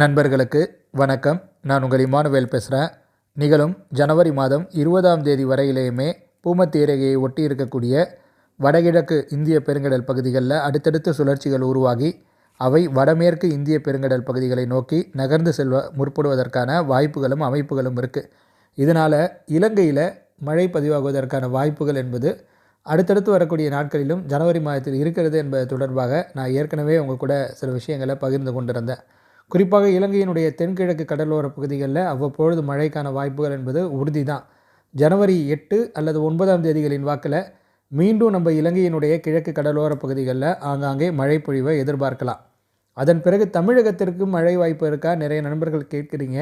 நண்பர்களுக்கு வணக்கம். நான் உங்கள் இமானுவேல் பேசுகிறேன் நிகழும் ஜனவரி மாதம் இருபதாம் தேதி வரையிலேயுமே பூமத்திய ஒட்டி இருக்கக்கூடிய வடகிழக்கு இந்திய பெருங்கடல் பகுதிகளில் அடுத்தடுத்த சுழற்சிகள் உருவாகி அவை வடமேற்கு இந்திய பெருங்கடல் பகுதிகளை நோக்கி நகர்ந்து செல்வ முற்படுவதற்கான வாய்ப்புகளும் அமைப்புகளும் இருக்குது இதனால் இலங்கையில் மழை பதிவாகுவதற்கான வாய்ப்புகள் என்பது அடுத்தடுத்து வரக்கூடிய நாட்களிலும் ஜனவரி மாதத்தில் இருக்கிறது என்பது தொடர்பாக நான் ஏற்கனவே உங்கள் கூட சில விஷயங்களை பகிர்ந்து கொண்டிருந்தேன். குறிப்பாக இலங்கையினுடைய தென்கிழக்கு கடலோர பகுதிகளில் அவ்வப்பொழுது மழைக்கான வாய்ப்புகள் என்பது உறுதி தான் ஜனவரி எட்டு அல்லது ஒன்பதாம் தேதிகளின் வாக்கில் மீண்டும் நம்ம இலங்கையினுடைய கிழக்கு கடலோர பகுதிகளில் ஆங்காங்கே மழை பொழிவை எதிர்பார்க்கலாம். அதன் பிறகு தமிழகத்திற்கும் மழை வாய்ப்பு இருக்கா? நிறைய நண்பர்கள் கேட்குறீங்க.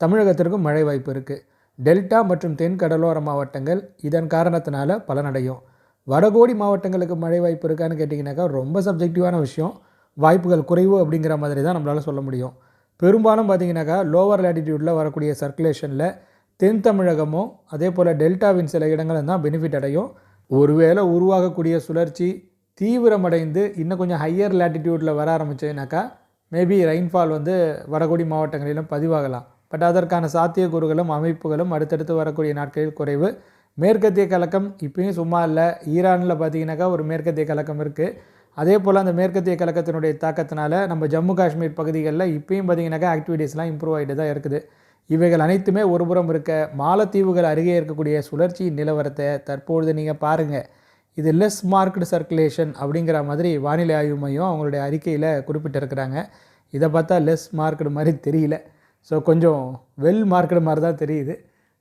தமிழகத்திற்கும் மழை வாய்ப்பு இருக்குது டெல்டா மற்றும் தென் கடலோர மாவட்டங்கள் இதன் காரணத்தினால பலனடையும். வடகோடி மாவட்டங்களுக்கு மழை வாய்ப்பு இருக்கான்னு கேட்டிங்கனாக்கா ரொம்ப சப்ஜெக்டிவான விஷயம். வாய்ப்புகள் குறைவு அப்படிங்கிற மாதிரி தான் நம்மளால் சொல்ல முடியும். பெரும்பாலும் பார்த்திங்கனாக்கா லோவர் லேட்டிடியூட்டில் வரக்கூடிய சர்க்குலேஷனில் தென் தமிழகமும் அதே போல் டெல்டாவின் சில இடங்களும் தான் பெனிஃபிட் அடையும். ஒருவேளை உருவாகக்கூடிய சுழற்சி தீவிரமடைந்து இன்னும் கொஞ்சம் ஹையர் லேட்டிடியூட்டில் வர ஆரம்பிச்சதுனாக்கா மேபி ரெயின்ஃபால் வந்து வடகொடி மாவட்டங்களிலும் பதிவாகலாம். பட் அதற்கான சாத்தியக்கூறுகளும் அமைப்புகளும் அடுத்தடுத்து வரக்கூடிய நாட்களில் குறைவு. மேற்கத்திய கலக்கம் இப்பயும் சும்மா இல்லை. ஈரானில் பார்த்தீங்கன்னாக்கா ஒரு மேற்கத்திய கலக்கம் இருக்குது அதே போல் அந்த மேற்கத்திய கலக்கத்தினுடைய தாக்கத்தினால நம்ம ஜம்மு காஷ்மீர் பகுதிகளில் இப்பயும் பார்த்திங்கனாக்கா ஆக்டிவிட்டீஸ்லாம் இம்ப்ரூவ் ஆகிட்டு தான் இருக்குது. இவைகள் அனைத்துமே ஒருபுறம் இருக்க மாலத்தீவுகள் அருகே இருக்கக்கூடிய சுழற்சி நிலவரத்தை தற்பொழுது நீங்கள் பாருங்கள் இது லெஸ் மார்க்டு சர்க்குலேஷன் அப்படிங்கிற மாதிரி வானிலை ஆய்வு மையம் அவங்களுடைய அறிக்கையில் குறிப்பிட்டிருக்கிறாங்க. இதை பார்த்தா லெஸ் மார்க்கடு மாதிரி தெரியல. ஸோ கொஞ்சம் வெல் மார்க்கடு மாதிரி தான் தெரியுது.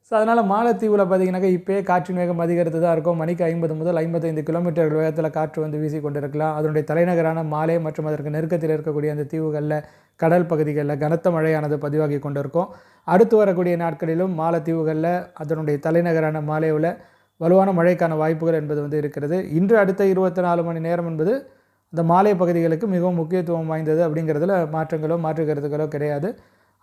ஸோ அதனால் மாலத்தீவில் பார்த்திங்கனாக்கா இப்போயே காற்றின் வேகம் அதிகரித்து தான் இருக்கும். மணிக்கு ஐம்பது முதல் ஐம்பத்தைந்து கிலோமீட்டர் வேகத்தில் காற்று வந்து வீசி கொண்டிருக்கலாம் அதனுடைய தலைநகரான மாலே மற்றும் அதற்கு நெருக்கத்தில் இருக்கக்கூடிய அந்த தீவுகளில் கடல் பகுதிகளில் கனத்த மழையானது பதிவாகி கொண்டிருக்கும். அடுத்து வரக்கூடிய நாட்களிலும் மாலத்தீவுகளில் அதனுடைய தலைநகரான மாலேவில் வலுவான மழைக்கான வாய்ப்புகள் என்பது வந்து இருக்கிறது. இன்று அடுத்த இருபத்தி நாலு மணி நேரம் என்பது அந்த மாலை பகுதிகளுக்கு மிகவும் முக்கியத்துவம் வாய்ந்தது அப்படிங்கிறதுல மாற்றங்களோ மாற்று கருத்துக்களோ கிடையாது.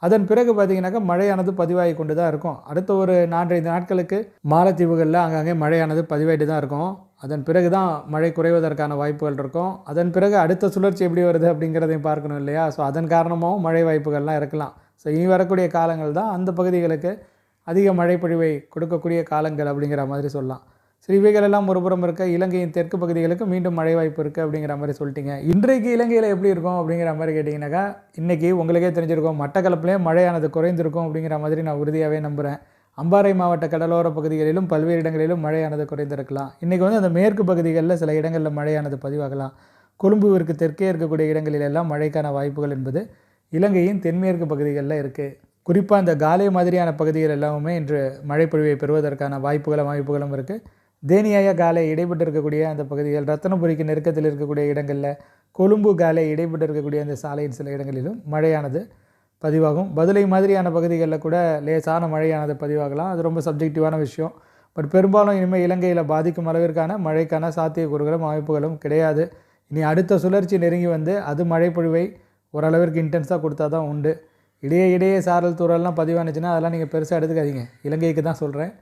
அதன் பிறகு பார்த்திங்கனாக்கா மழையானது பதிவாகி கொண்டு தான் இருக்கும். அடுத்த ஒரு நான்கைந்து நாட்களுக்கு மாலத்தீவுகளில் அங்கங்கே மழையானது பதிவாகிட்டு தான் இருக்கும். அதன் பிறகு தான் மழை குறைவதற்கான வாய்ப்புகள் இருக்கும். அதன் பிறகு அடுத்த சுழற்சி எப்படி வருது அப்படிங்கிறதையும் பார்க்கணும் இல்லையா? ஸோ அதன் காரணமாகவும் மழை வாய்ப்புகள்லாம் இருக்கலாம். ஸோ இனி வரக்கூடிய காலங்கள் தான் அந்த பகுதிகளுக்கு அதிக மழைப்பொழிவை கொடுக்கக்கூடிய காலங்கள் அப்படிங்கிற மாதிரி சொல்லலாம். சரி இவைகளெல்லாம் ஒருபுறம் இருக்க இலங்கையின் தெற்கு பகுதிகளுக்கு மீண்டும் மழை வாய்ப்பு இருக்குது அப்படிங்கிற மாதிரி சொல்லிட்டீங்க. இன்றைக்கு இலங்கையில் எப்படி இருக்கும் அப்படிங்கிற மாதிரி கேட்டிங்கனாக்கா இன்றைக்கி உங்களுக்கே தெரிஞ்சிருக்கும். மட்டக்களப்புலேயே மழையானது குறைந்திருக்கும் அப்படிங்கிற மாதிரி நான் உறுதியாகவே நம்புகிறேன் அம்பாறை மாவட்ட கடலோர பகுதிகளிலும் பல்வேறு இடங்களிலும் மழையானது குறைந்திருக்கலாம். இன்றைக்கி வந்து அந்த மேற்கு பகுதிகளில் சில இடங்களில் மழையானது பதிவாகலாம். கொழும்புவிற்கு தெற்கே இருக்கக்கூடிய இடங்களில் எல்லாம் மழைக்கான வாய்ப்புகள் என்பது இலங்கையின் தென்மேற்கு பகுதிகளில் இருக்குது குறிப்பாக இந்த காலை மாதிரியான பகுதிகள் எல்லாமே இன்று மழைப்பொழிவை பெறுவதற்கான வாய்ப்புகளும் வாய்ப்புகளும் இருக்குது தேனியாய காலை இடைப்பட்டு இருக்கக்கூடிய அந்த பகுதிகள் ரத்தனபுரிக்கு நெருக்கத்தில் இருக்கக்கூடிய இடங்களில் கொழும்பு காலை இடைப்பட்டு இருக்கக்கூடிய அந்த சாலையின் சில இடங்களிலும் மழையானது பதிவாகும். பதிலை மாதிரியான பகுதிகளில் கூட லேசான மழையானது பதிவாகலாம். அது ரொம்ப சப்ஜெக்டிவான விஷயம். பட் பெரும்பாலும் இனிமேல் இலங்கையில் பாதிக்கும் அளவிற்கான மழைக்கான சாத்தியக்கூறுகளும் அமைப்புகளும் கிடையாது. இனி அடுத்த சுழற்சி நெருங்கி வந்து அது மழைப்பொழிவை ஓரளவிற்கு இன்டென்ஸாக கொடுத்தா தான் உண்டு. இடையே இடையே சாரல் தூரல்லாம் பதிவானுச்சுன்னா அதெல்லாம் நீங்கள் பெருசாக எடுத்துக்காதீங்க. இலங்கைக்கு தான் சொல்கிறேன்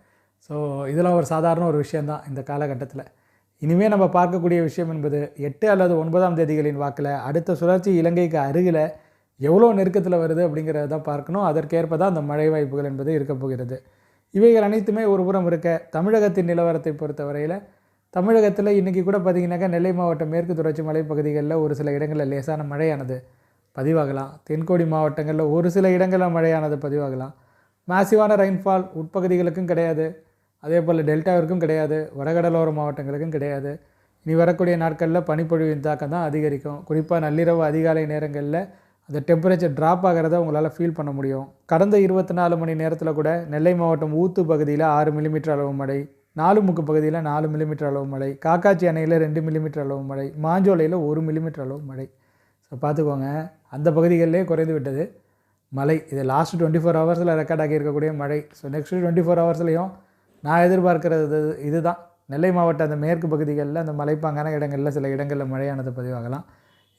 ஸோ இதெல்லாம் ஒரு சாதாரண ஒரு விஷயந்தான் இந்த காலகட்டத்தில். இனிமேல் நம்ம பார்க்கக்கூடிய விஷயம் என்பது எட்டு அல்லது ஒன்பதாம் தேதிகளின் வாக்கில் அடுத்த சுழற்சி இலங்கைக்கு அருகில் எவ்வளோ நெருக்கத்தில் வருது அப்படிங்கிறத தான் பார்க்கணும். அதற்கேற்ப தான் அந்த மழை வாய்ப்புகள் என்பது இருக்க போகிறது. இவைகள் அனைத்துமே ஒரு புறம் இருக்க தமிழகத்தின் நிலவரத்தை பொறுத்த வரையில் தமிழகத்தில் இன்றைக்கி கூட பார்த்திங்கனாக்கா நெல்லை மாவட்டம் மேற்கு தொடர்ச்சி மலைப்பகுதிகளில் ஒரு சில இடங்களில் லேசான மழையானது பதிவாகலாம். தென்கோடி மாவட்டங்களில் ஒரு சில இடங்களில் மழையானது பதிவாகலாம். மேசிவான ரெயின்ஃபால் உட்பகுதிகளுக்கும் கிடையாது. அதே போல் டெல்டாவிற்கும் கிடையாது வடகடலோர மாவட்டங்களுக்கும் கிடையாது. இனி வரக்கூடிய நாட்களில் பனிப்பொழிவின் தாக்கம் தான் அதிகரிக்கும். குறிப்பாக நள்ளிரவு அதிகாலை நேரங்களில் அந்த டெம்பரேச்சர் ட்ராப் ஆகிறத உங்களால் ஃபீல் பண்ண முடியும். கடந்த இருபத்தி நாலு மணி நேரத்தில் கூட நெல்லை மாவட்டம் ஊத்து பகுதியில் ஆறு மில்லிமீட்டர் அளவு மழை நாலுமுக்கு பகுதியில் நாலு மில்லிமீட்டர் அளவு மழை காக்காச்சி அணையில் ரெண்டு மில்லிமீட்டர் அளவு மழை மாஞ்சோலையில் ஒரு மில்லிமீட்டர் அளவு மழை. ஸோ பார்த்துக்கோங்க அந்த பகுதிகளிலே குறைந்து விட்டது மழை. இது லாஸ்ட் டுவெண்ட்டி ஃபோர் ஹவர்ஸில் ரெக்கார்ட் ஆகியிருக்கக்கூடிய மழை. ஸோ நெக்ஸ்ட் டுவெண்ட்டி ஃபோர் ஹவர்ஸ்லையும் நான் எதிர்பார்க்கிறது இதுதான். நெல்லை மாவட்ட அந்த மேற்கு பகுதிகளில் அந்த மலைப்பாங்கான இடங்களில் சில இடங்களில் மழையானது பதிவாகலாம்.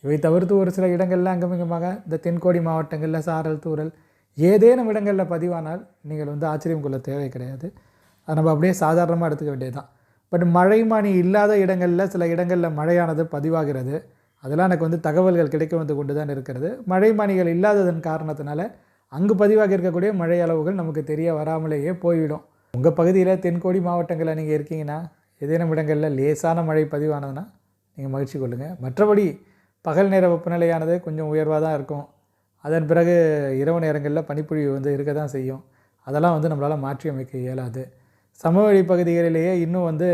இவை தவிர்த்து ஒரு சில இடங்களில் அங்கமிங்கமாக இந்த தென்கோடி மாவட்டங்களில் சாரல் தூரல் ஏதேனும் இடங்களில் பதிவானால் நீங்கள் வந்து ஆச்சரியம் கொள்ள தேவை கிடையாது. அதை நம்ம அப்படியே சாதாரணமாக எடுத்துக்க வேண்டியது தான் பட் மழைமானி இல்லாத இடங்களில் சில இடங்களில் மழையானது பதிவாகிறது. அதெல்லாம் எனக்கு வந்து தகவல்கள் கிடைக்க வந்து கொண்டு தான் இருக்கிறது. மழைமானிகள் இல்லாததன் காரணத்தினால அங்கு பதிவாக இருக்கக்கூடிய மழை அளவுகள் நமக்கு தெரிய வராமலேயே போய்விடும். உங்கள் பகுதியில் தென்கோடி மாவட்டங்களில் நீங்கள் இருக்கீங்கன்னா ஏதேனும் இடங்களில் லேசான மழை பதிவானதுன்னா நீங்கள் மகிழ்ச்சி கொள்ளுங்கள் மற்றபடி பகல் நேர வெப்பநிலையானது கொஞ்சம் உயர்வாக தான் இருக்கும். அதன் பிறகு இரவு நேரங்களில் பனிப்பொழிவு வந்து இருக்க தான் செய்யும். அதெல்லாம் வந்து நம்மளால் மாற்றி அமைக்க இயலாது. சமவெளி பகுதிகளிலேயே இன்னும் வந்து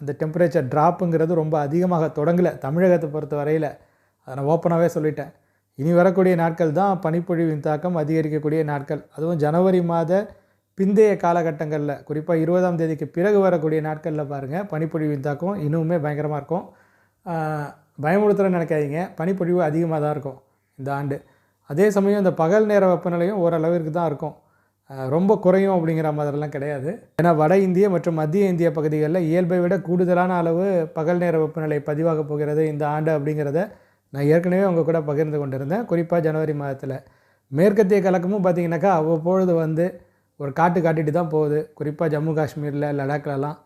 அந்த டெம்பரேச்சர் ட்ராப்புங்கிறது ரொம்ப அதிகமாக தொடங்கலை. தமிழகத்தை பொறுத்த வரையில். அதை நான் ஓப்பனாகவே சொல்லிட்டேன். இனி வரக்கூடிய நாட்கள் தான் பனிப்பொழிவின் தாக்கம் அதிகரிக்கக்கூடிய நாட்கள். அதுவும் ஜனவரி மாத பிந்தைய காலகட்டங்களில் குறிப்பாக இருபதாம் தேதிக்கு பிறகு வரக்கூடிய நாட்களில் பாருங்கள் பனிப்பொழிவின் தாக்கம் இன்னுமே பயங்கரமாக இருக்கும். ஆஹ், நினைக்காதீங்க பனிப்பொழிவு அதிகமாக தான் இருக்கும் இந்த ஆண்டு. அதே சமயம் இந்த பகல் நேர வெப்பநிலையும் ஓரளவிற்கு தான் இருக்கும். ரொம்ப குறையும் அப்படிங்கிற மாதிரிலாம் கிடையாது. ஏன்னா வட இந்திய மற்றும் மத்திய இந்திய பகுதிகளில் இயல்பை விட கூடுதலான அளவு பகல் நேர வெப்பநிலை பதிவாக போகிறது இந்த ஆண்டு அப்படிங்கிறத நான் ஏற்கனவே உங்கள் கூட பகிர்ந்து கொண்டிருந்தேன். குறிப்பாக ஜனவரி மாதத்தில். மேற்கத்திய கலக்கமும் பார்த்திங்கனாக்கா அவ்வப்பொழுது வந்து ஒரு காட்டு காட்டிட்டு தான் போகுது. குறிப்பாக ஜம்மு காஷ்மீரில் லடாக்லலாம்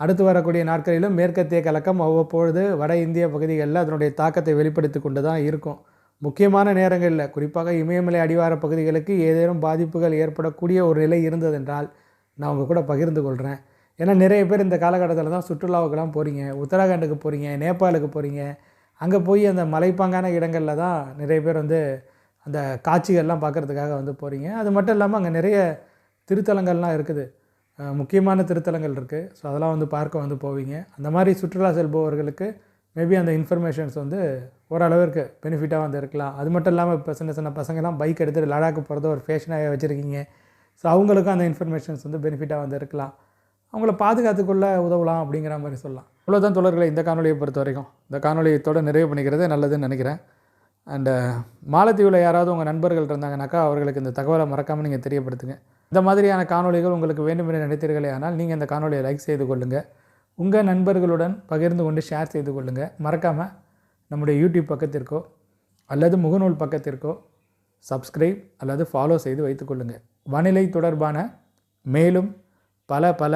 அடுத்து வரக்கூடிய நாட்களிலும் மேற்கத்திய கலக்கம் அவ்வப்பொழுது வட இந்திய பகுதிகளில் அதனுடைய தாக்கத்தை வெளிப்படுத்தி கொண்டு தான் இருக்கும். முக்கியமான நேரங்களில் குறிப்பாக இமயமலை அடிவார பகுதிகளுக்கு ஏதேனும் பாதிப்புகள் ஏற்படக்கூடிய ஒரு நிலை இருந்ததென்றால் நான் உங்கள் கூட பகிர்ந்து கொள்கிறேன் ஏன்னா நிறைய பேர் இந்த காலகட்டத்தில் தான் சுற்றுலாவுக்கெல்லாம் போகிறீங்க உத்தராகண்டுக்கு போகிறீங்க நேபாளுக்கு போகிறீங்க அங்கே போய் அந்த மலைப்பாங்கான இடங்களில் தான் நிறைய பேர் வந்து அந்த காட்சிகள்லாம் பார்க்குறதுக்காக வந்து போகிறீங்க அது மட்டும் இல்லாமல் அங்கே நிறைய திருத்தலங்கள்லாம் இருக்குது. முக்கியமான திருத்தலங்கள் இருக்குது ஸோ அதெல்லாம் வந்து பார்க்க வந்து போவீங்க. அந்த மாதிரி சுற்றுலா செல்பவர்களுக்கு மேபி அந்த இன்ஃபர்மேஷன்ஸ் வந்து ஓரளவிற்கு பெனிஃபிட்டாக வந்து இருக்கலாம். அது மட்டும் இல்லாமல் இப்போ சின்ன சின்ன பசங்கள்லாம் பைக் எடுத்துகிட்டு லடாக்கு போகிறத ஒரு ஃபேஷனாக வச்சுருக்கீங்க. ஸோ அவங்களுக்கும் அந்த இன்ஃபர்மேஷன்ஸ் வந்து பெனிஃபிட்டாக வந்து இருக்கலாம். அவங்கள பாதுகாத்துக்குள்ள உதவலாம் அப்படிங்கிற மாதிரி சொல்லலாம். இவ்வளோதான் தொடர்களை இந்த காணொலியை பொறுத்த வரைக்கும் இந்த காணொலியத்தோடு நிறைவு பண்ணிக்கிறது நல்லதுன்னு நினைக்கிறேன். அண்டு மாலத்தீவில் யாராவது உங்கள் நண்பர்கள் இருந்தாங்கனாக்கா அவர்களுக்கு இந்த தகவலை மறக்காமல் நீங்கள் தெரியப்படுத்துங்க. இந்த மாதிரியான காணொளிகள் உங்களுக்கு வேண்டும் நினைத்தீர்களே ஆனால் நீங்கள் இந்த காணொலியை லைக் செய்து கொள்ளுங்கள் உங்கள் நண்பர்களுடன் பகிர்ந்து கொண்டு ஷேர் செய்து கொள்ளுங்கள் மறக்காமல் நம்முடைய யூடியூப் பக்கத்திற்கோ அல்லது முகநூல் பக்கத்திற்கோ சப்ஸ்கிரைப் அல்லது ஃபாலோ செய்து வைத்துக்கொள்ளுங்கள் வானிலை தொடர்பான மேலும் பல பல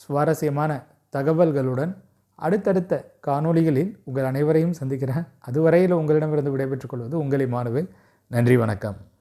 சுவாரஸ்யமான தகவல்களுடன் அடுத்தடுத்த காணொளிகளில் உங்கள் அனைவரையும் சந்திக்கிறேன். அதுவரையில் உங்களிடமிருந்து விடைபெற்றுக் கொள்வது உங்களை மாணவன். நன்றி வணக்கம்.